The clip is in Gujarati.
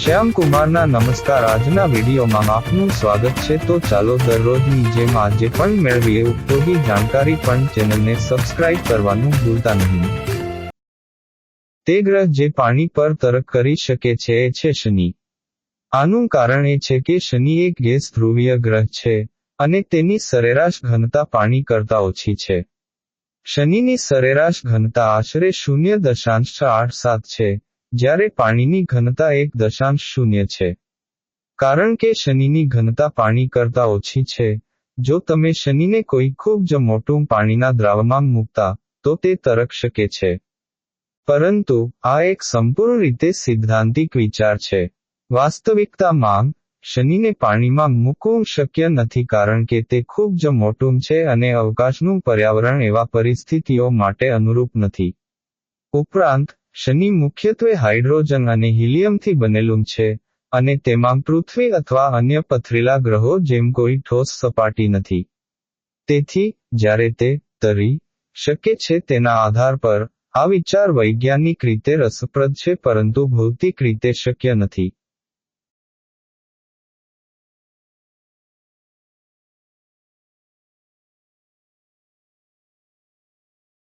શ્યામ કુમારના નમસ્કાર. આજના વિડીયોમાં આપનું સ્વાગત છે. તો ચાલો દરરોજની જેમ આજે પણ મેળવીએ. ઉપયોગી જાણકારી પણ ચેનલને સબસ્ક્રાઇબ કરવાનું ભૂલતા નહીં. તે ગ્રહ જે પાણી પર તરક કરી શકે છે, એ છે શનિ. આનું કારણ એ છે કે શનિ એક ગેસ ધ્રુવીય ગ્રહ છે અને તેની સરેરાશ ઘનતા પાણી કરતા ઓછી છે. શનિની સરેરાશ ઘનતા આશરે શૂન્ય દશાંશ આઠ સાત છે. જ્યારે પાણીની ઘનતા એક દશાંશ શૂન્ય છે. કારણ કે શનિની ઘનતા પાણી કરતા ઓછી છે. જો તમે શનિને કોઈ ખૂબ જ મોટું પાણીના દ્રાવમાં મૂકતા, તો તે તરક શકે છે. પરંતુ, આ એક સંપૂર્ણ રીતે સિદ્ધાંતિક વિચાર છે. વાસ્તવિકતામાં શનિને પાણીમાં મૂકવું શક્ય નથી કારણ કે તે ખૂબ જ મોટું છે અને અવકાશનું પર્યાવરણ એવા પરિસ્થિતિઓ માટે અનુરૂપ નથી. ઉપરાંત શનિ મુખ્યત્વે હાઇડ્રોજન અને હિલિયમથી બનેલું છે, અને તેમાં પૃથ્વી અથવા અન્ય પથરીલા ગ્રહો જેમ કોઈ ઠોસ સપાટી નથી. તેથી, જ્યારે તે તરી શકે છે તેના આધાર પર, આ વિચાર વૈજ્ઞાનિક રીતે રસપ્રદ છે, પરંતુ ભૌતિક રીતે શક્ય નથી.